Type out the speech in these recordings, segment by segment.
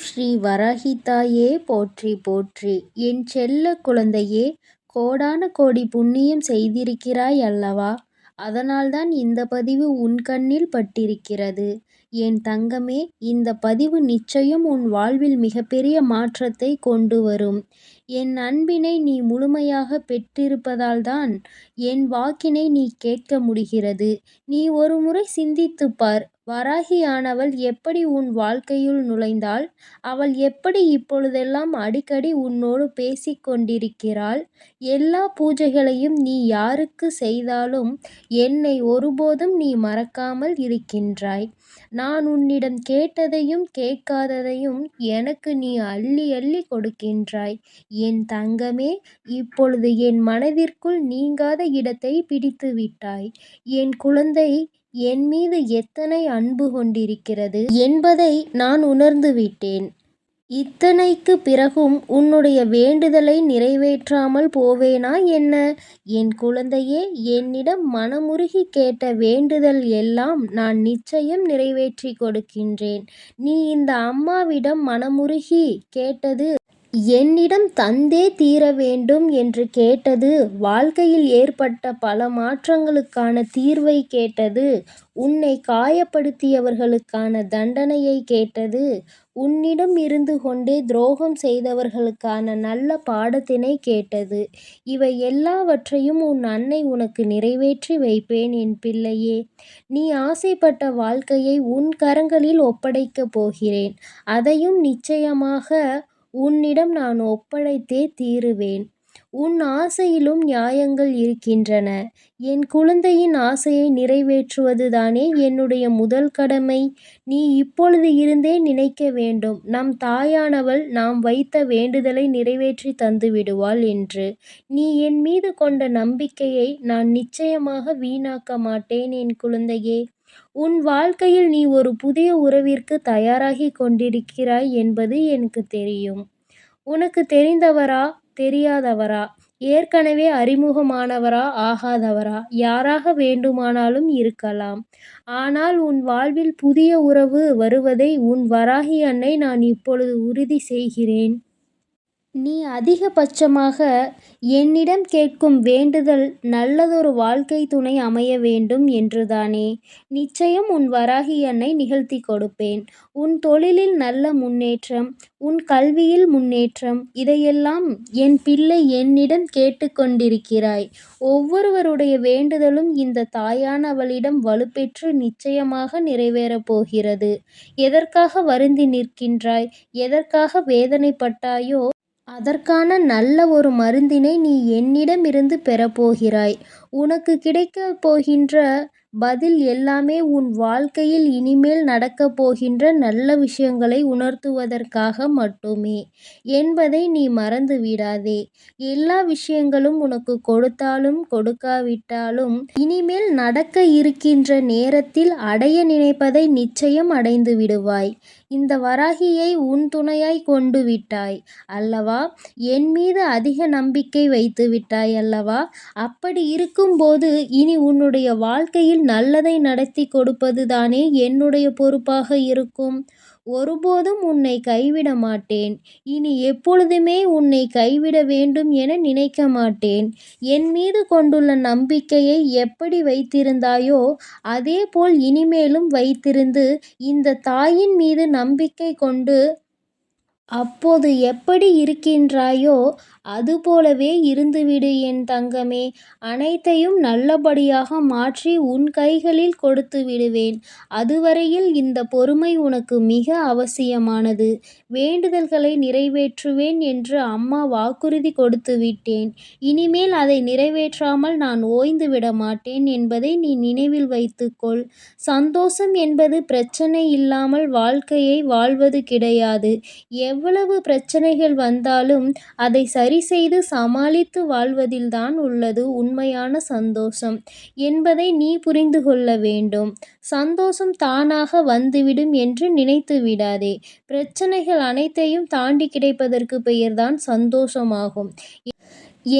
ஸ்ரீ வராகிதாயே போற்றி போற்றி. என் செல்ல குழந்தையே கோடான கோடி புண்ணியம் செய்திருக்கிறாய் அல்லவா? அதனால்தான் இந்த பதிவு உன் கண்ணில் பட்டிருக்கிறது. என் தங்கமே இந்த பதிவு நிச்சயம் உன் வாழ்வில் மிகப்பெரிய மாற்றத்தை கொண்டு வரும். என் அன்பினை நீ முழுமையாக பெற்றிருப்பதால்தான் என் வாக்கினை நீ கேட்க முடிகிறது. நீ ஒருமுறை சிந்தித்துப் பார் வராகியானவள் எப்படி உன் வாழ்க்கையுள் நுழைந்தாள்? அவள் எப்படி இப்பொழுதெல்லாம் அடிக்கடி உன்னோடு பேசிக் கொண்டிருக்கிறாள்? எல்லா பூஜைகளையும் நீ யாருக்கு செய்தாலும் என்னை ஒருபோதும் நீ மறக்காமல் இருக்கின்றாய். நான் உன்னிடம் கேட்டதையும் கேட்காததையும் எனக்கு நீ அள்ளி அள்ளி கொடுக்கின்றாய். என் தங்கமே இப்பொழுது என் மனதிற்குள் நீங்காத இடத்தை பிடித்து விட்டாய் என் குழந்தை என் மீது எத்தனை அன்பு கொண்டிருக்கிறது என்பதை நான் உணர்ந்து விட்டேன். இத்தனைக்கு பிறகும் உன்னுடைய வேண்டுதலை நிறைவேற்றாமல் போவேனா என்ன? என் குழந்தையே என்னிடம் மனமுருகி கேட்ட வேண்டுதல் எல்லாம் நான் நிச்சயம் நிறைவேற்றி கொடுக்கின்றேன். நீ இந்த அம்மாவிடம் மனமுருகி கேட்டது என்னிடம் தந்தே தீர வேண்டும் என்று கேட்டது வாழ்க்கையில் ஏற்பட்ட பல மாற்றங்களுக்கான தீர்வை கேட்டது உன்னை காயப்படுத்தியவர்களுக்கான தண்டனையை கேட்டது உன்னிடம் இருந்து கொண்டே துரோகம் செய்தவர்களுக்கான நல்ல பாடத்தினை கேட்டது. இவை எல்லாவற்றையும் உன் அன்னை உனக்கு நிறைவேற்றி வைப்பேன் என் பிள்ளையே. நீ ஆசைப்பட்ட வாழ்க்கையை உன் கரங்களில் ஒப்படைக்கப் போகிறேன். அதையும் நிச்சயமாக உன்னிடம் நான் ஒப்படைத்தே தீருவேன். உன் ஆசையிலும் நியாயங்கள் இருக்கின்றன. என் குழந்தையின் ஆசையை நிறைவேற்றுவது தானே என்னுடைய முதல் கடமை. நீ இப்பொழுது இருந்தே நினைக்க வேண்டும். நம் தாயானவள் நாம் வைத்த வேண்டுதலை நிறைவேற்றி தந்து விடுவாள் என்று. நீ என் மீது கொண்ட நம்பிக்கையை நான் நிச்சயமாக வீணாக்க மாட்டேன் என் குழந்தையே. உன் வாழ்க்கையில் நீ ஒரு புதிய உறவிற்கு தயாராகி கொண்டிருக்கிறாய் என்பது எனக்கு தெரியும். உனக்கு தெரிந்தவரா? தெரியாதவரா? ஏற்கனவே அறிமுகமானவரா? ஆகாதவரா? யாராக வேண்டுமானாலும் இருக்கலாம். ஆனால் உன் வாழ்வில் புதிய உறவு வருவதை உன் வராகி அன்னை நான் இப்பொழுது உறுதி செய்கிறேன். நீ அதிகபட்சமாக என்னிடம் கேட்கும் வேண்டுதல் நல்லதொரு வாழ்க்கை துணை அமைய வேண்டும் என்றுதானே. நிச்சயம் உன் வராகி அன்னை நிகழ்த்தி கொடுப்பேன். உன் தொழிலில் நல்ல முன்னேற்றம் உன் கல்வியில் முன்னேற்றம் இதையெல்லாம் என் பிள்ளை என்னிடம் கேட்டுக்கொண்டிருக்கிறாய் ஒவ்வொருவருடைய வேண்டுதலும் இந்த தாயானவளிடம் வலுப்பெற்று நிச்சயமாக நிறைவேறப் போகிறது. எதற்காக வருந்தி நிற்கின்றாய்? எதற்காக வேதனைப்பட்டாயோ அதற்கான நல்ல ஒரு மருந்தினை நீ என்னிடமிருந்து பெறப்போகிறாய். உனக்கு கிடைக்கப் போகின்ற பதில் எல்லாமே உன் வாழ்க்கையில் இனிமேல் நடக்கப் போகின்ற நல்ல விஷயங்களை உணர்த்துவதற்காக மட்டுமே என்பதை நீ மறந்து விடாதே. எல்லா விஷயங்களும் உனக்கு கொடுத்தாலும் கொடுக்காவிட்டாலும் இனிமேல் நடக்க இருக்கின்ற நேரத்தில் அடைய நினைப்பதை நிச்சயம் அடைந்து விடுவாய். இந்த வராகியை உன் துணையாய் கொண்டு விட்டாய் அல்லவா? என் மீது அதிக நம்பிக்கை வைத்து விட்டாய் அல்லவா? அப்படி இருக்கும்போது இனி உன்னுடைய வாழ்க்கையில் நல்லதை நடத்தி கொடுப்பது தானே என்னுடைய பொறுப்பாக இருக்கும். ஒருபோதும் உன்னை கைவிட மாட்டேன். இனி எப்பொழுதுமே உன்னை கைவிட வேண்டும் என நினைக்க மாட்டேன். என் மீது கொண்டுள்ள நம்பிக்கையை எப்படி வைத்திருந்தாயோ அதேபோல் இனிமேலும் வைத்திருந்து இந்த தாயின் மீது நம்பிக்கை கொண்டு அப்போது எப்படி இருக்கின்றாயோ அதுபோலவே இருந்துவிடு என் தங்கமே. அனைத்தையும் நல்லபடியாக மாற்றி உன் கைகளில் கொடுத்து விடுவேன். அதுவரையில் இந்த பொறுமை உனக்கு மிக அவசியமானது. வேண்டுதல்களை நிறைவேற்றுவேன் என்று அம்மா வாக்குறுதி கொடுத்து விட்டேன். இனிமேல் அதை நிறைவேற்றாமல் நான் ஓய்ந்து விட மாட்டேன் என்பதை நீ நினைவில் வைத்துக்கொள் சந்தோஷம் என்பது பிரச்சனை இல்லாமல் வாழ்க்கையை வாழ்வது கிடையாது. எவ் எவ்வளவு பிரச்சனைகள் வந்தாலும் அதை சரி செய்து சமாளித்து வாழ்வதில்தான் உள்ளது உண்மையான சந்தோஷம். என்பதை நீ புரிந்து கொள்ள வேண்டும். சந்தோஷம் தானாக வந்துவிடும் என்று நினைத்து விடாதே. பிரச்சனைகள் அனைத்தையும் தாண்டி கிடைப்பதற்கு பெயர்தான் சந்தோஷமாகும்.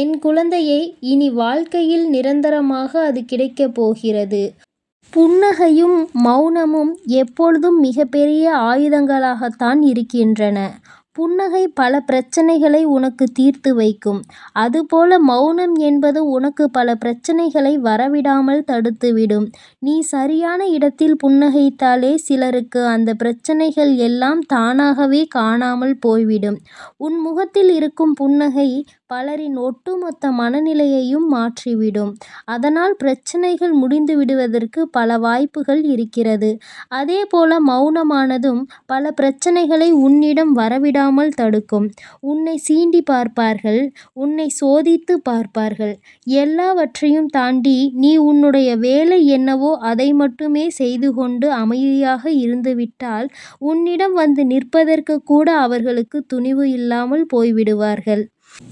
என் குழந்தையை இனி வாழ்க்கையில் நிரந்தரமாக அது கிடைக்கப் போகிறது. புன்னகையும் மௌனமும் எப்பொழுதும் மிகப்பெரிய ஆயுதங்களாகத்தான் இருக்கின்றன. புன்னகை பல பிரச்சனைகளை உனக்குத் தீர்த்து வைக்கும். அதுபோல மௌனம் என்பது உனக்கு பல பிரச்சனைகளை வரவிடாமல் தடுத்துவிடும். நீ சரியான இடத்தில் புன்னகைத்தாலே சிலருக்கு அந்தப் பிரச்சனைகள் எல்லாம் தானாகவே காணாமல் போய்விடும். உன் முகத்தில் இருக்கும் புன்னகை பலரின் ஒட்டுமொத்த மனநிலையையும் மாற்றிவிடும். அதனால் பிரச்னைகள் முடிந்துவிடுவதற்கு பல வாய்ப்புகள் இருக்கிறது. அதேபோல மெளனமானதும் பல பிரச்னைகளை உன்னிடம் வரவிடாமல் தடுக்கும். உன்னை சீண்டிப் பார்ப்பார்கள். உன்னை சோதித்துப் பார்ப்பார்கள். எல்லாவற்றையும் தாண்டி நீ உன்னுடைய வேலை என்னவோ அதை மட்டுமே செய்து கொண்டு அமைதியாக இருந்துவிட்டால் உன்னிடம் வந்து நிற்பதற்கு கூட அவர்களுக்கு துணிவு இல்லாமல் போய்விடுவார்கள்.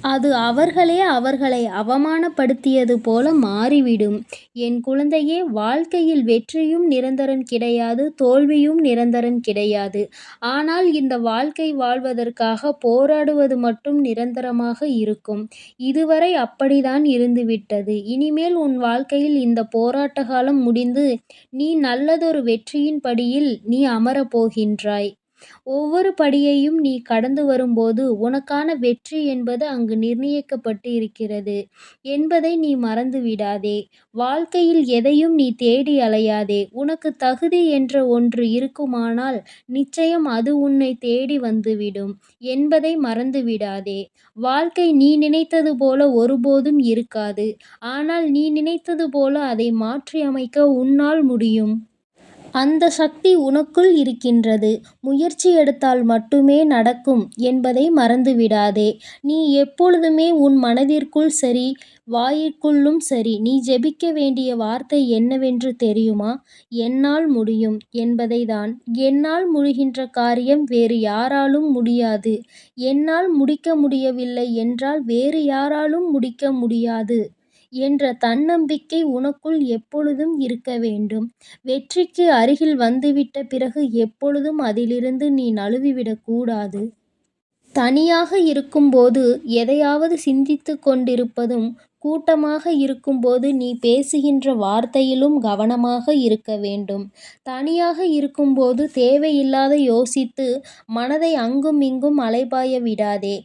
அது அவர்களே அவர்களை அவமானப்படுத்தியது போல மாறிவிடும். என் குழந்தையே வாழ்க்கையில் வெற்றியும் நிரந்தரம் கிடையாது தோல்வியும் நிரந்தரம் கிடையாது. ஆனால் இந்த வாழ்க்கை வாழ்வதற்காகப் போராடுவது மட்டும் நிரந்தரமாக இருக்கும். இதுவரை அப்படித்தான் இருந்துவிட்டது. இனிமேல் உன் வாழ்க்கையில் இந்த போராட்ட காலம் முடிந்து நீ நல்லதொரு வெற்றியின் படியில் நீ அமரப் போகின்றாய். ஒவ்வொரு படியையும் நீ கடந்து வரும்போது உனக்கான வெற்றி என்பது அங்கு நிர்ணயிக்கப்பட்டு இருக்கிறது என்பதை நீ மறந்து விடாதே வாழ்க்கையில் எதையும் நீ தேடி அலையாதே. உனக்கு தகுதி என்ற ஒன்று இருக்குமானால் நிச்சயம் அது உன்னை தேடி வந்துவிடும் என்பதை மறந்து விடாதே வாழ்க்கை நீ நினைத்தது போல ஒருபோதும் இருக்காது. ஆனால் நீ நினைத்தது போல அதை மாற்றியமைக்க உன்னால் முடியும். அந்த சக்தி உனக்குள் இருக்கின்றது. முயற்சி எடுத்தால் மட்டுமே நடக்கும் என்பதை மறந்துவிடாதே. நீ எப்பொழுதுமே உன் மனதிற்குள் சரி வாயிற்குள்ளும் சரி நீ ஜெபிக்க வேண்டிய வார்த்தை என்னவென்று தெரியுமா? என்னால் முடியும் என்பதை தான் என்னால் முடிகின்ற காரியம் வேறு யாராலும் முடியாது. என்னால் முடிக்க முடியவில்லை என்றால் வேறு யாராலும் முடிக்க முடியாது என்ற தன்னம்பிக்கை உனக்குள் எப்பொழுதும் இருக்க வேண்டும். வெற்றிக்கு அருகில் வந்துவிட்ட பிறகு எப்பொழுதும் அதிலிருந்து நீ நழுவிவிடக் கூடாது. தனியாக இருக்கும்போது எதையாவது சிந்தித்துக் கொண்டிருப்பதும் கூட்டமாக இருக்கும்போது நீ பேசுகின்ற வார்த்தையிலும் கவனமாக இருக்க வேண்டும். தனியாக இருக்கும்போது தேவையில்லாத யோசித்து மனதை அங்கும் இங்கும் அலைபாய விடாதே.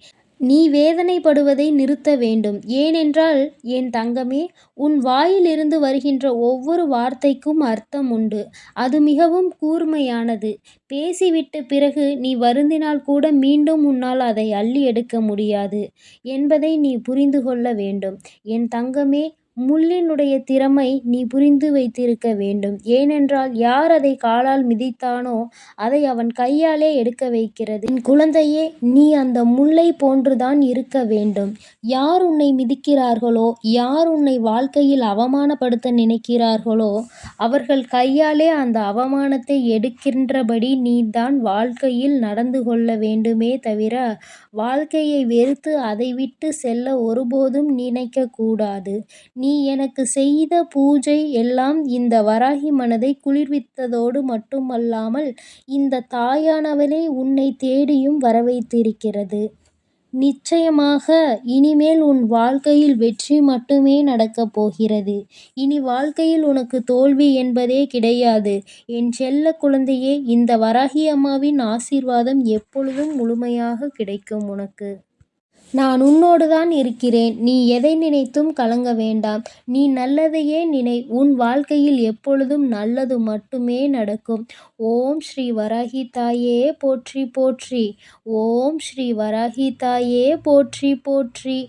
நீ வேதனைப்படுவதை நிறுத்த வேண்டும். ஏனென்றால் என் தங்கமே உன் வாயிலிருந்து வருகின்ற ஒவ்வொரு வார்த்தைக்கும் அர்த்தம் உண்டு. அது மிகவும் கூர்மையானது. பேசிவிட்ட பிறகு நீ வருந்தினால் கூட மீண்டும் உன்னால் அதை அள்ளி எடுக்க முடியாது என்பதை நீ புரிந்து கொள்ள வேண்டும். என் தங்கமே முள்ளினுடைய திறமை நீ புரிந்து வைத்திருக்க வேண்டும். ஏனென்றால் யார் அதை காலால் மிதித்தானோ அதை அவன் கையாலே எடுக்க வைக்கிறது. என் குழந்தையே நீ அந்த முள்ளைப் போன்றுதான் இருக்க வேண்டும். யார் உன்னை மிதிக்கிறார்களோ யார் உன்னை வாழ்க்கையில் அவமானப்படுத்த நினைக்கிறார்களோ அவர்கள் கையாலே அந்த அவமானத்தை எடுக்கின்றபடி நீ தான் வாழ்க்கையில் நடந்து கொள்ள வேண்டுமே தவிர வாழ்க்கையை வெறுத்து அதை விட்டு செல்ல ஒருபோதும் நினைக்கக்கூடாது நீ எனக்கு செய்த பூஜை எல்லாம் இந்த வராகி மனதை குளிர்வித்ததோடு மட்டுமல்லாமல் இந்த தாயானவளே உன்னை தேடியும் வரவைத்திருக்கிறது. நிச்சயமாக இனிமேல் உன் வாழ்க்கையில் வெற்றி மட்டுமே நடக்கப் போகிறது. இனி வாழ்க்கையில் உனக்கு தோல்வி என்பதே கிடையாது. என் செல்ல குழந்தையே இந்த வராகி அம்மாவின் ஆசீர்வாதம் எப்பொழுதும் முழுமையாக கிடைக்கும் உனக்கு. நான் உன்னோடு தான் இருக்கிறேன். நீ எதை நினைத்தும் கலங்க வேண்டாம். நீ நல்லதையே நினை. உன் வாழ்க்கையில் எப்பொழுதும் நல்லது மட்டுமே நடக்கும். ஓம் ஸ்ரீ வராகி தாயே போற்றி போற்றி ஓம் ஸ்ரீ வராகி தாயே போற்றி போற்றி